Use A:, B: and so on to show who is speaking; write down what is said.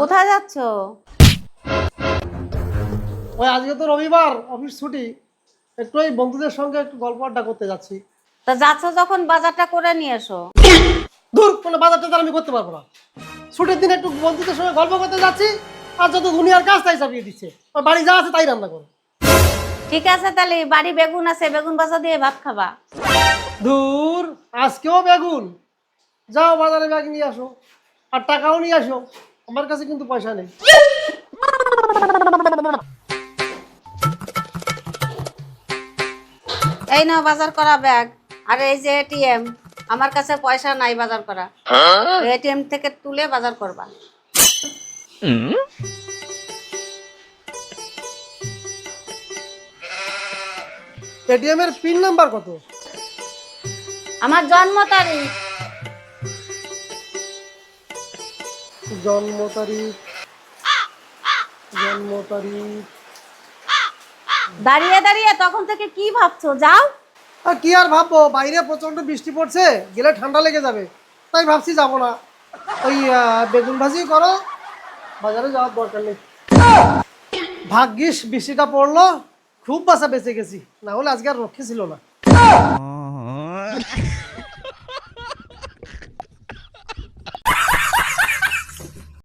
A: কোথায় যাচ্ছ?
B: ওই আজকে তো রবিবার অফিস ছুটি। একটু ওই বন্ধুদের সঙ্গে একটু গল্প আড্ডা করতে যাচ্ছি।
A: তা যাচ্ছ যখন বাজারটা করে নিয়ে এসো।
B: দূর কোনো বাজারটা তো আমি করতে পারব না। ছুটির দিন একটু বন্ধুদের সঙ্গে গল্প করতে যাচ্ছি আর যত দুনিয়ার কাজ তাই চাপিয়ে দিচ্ছে। ওই বাড়ি যা আছে তাই রান্না করো।
A: ঠিক আছে তাহলে বাড়ি বেগুন আছে বেগুন বাসা দিয়ে ভাত খাবা।
B: দূর আজকেও বেগুন। যাও বাজারে ব্যাগ নিয়ে আসো। আর টাকাও নিয়ে আসো। আমার কাছে কিন্তু পয়সা নেই।
A: এই নাও বাজার করা ব্যাগ। আর এই যে এটিএম আমার কাছে পয়সা নাই বাজার করা। এটিএম থেকে তুলে বাজার করবা।
B: এটিএম এর পিন নাম্বার কত?
A: আমার জন্ম তারিখ।
B: জন্ম তারিখ। জন্ম তারিখ।
A: দাঁড়িয়ে দাঁড়িয়ে তখন থেকে কি ভাবছ? যাও।
B: আর কি আর ভাববো? বাইরে প্রচণ্ড বৃষ্টি পড়ছে গেলে ঠান্ডা লেগে যাবে। তাই ভাবছি যাব না। ওই বেগুন ভাজি করো। বাজারে যাওয়ার দরকার নেই। ভাগ্যিস বৃষ্টিটা পড়ল খুব বাসা বেঁচে গেছি। না হলে আজকে আর রক্ষে ছিল না।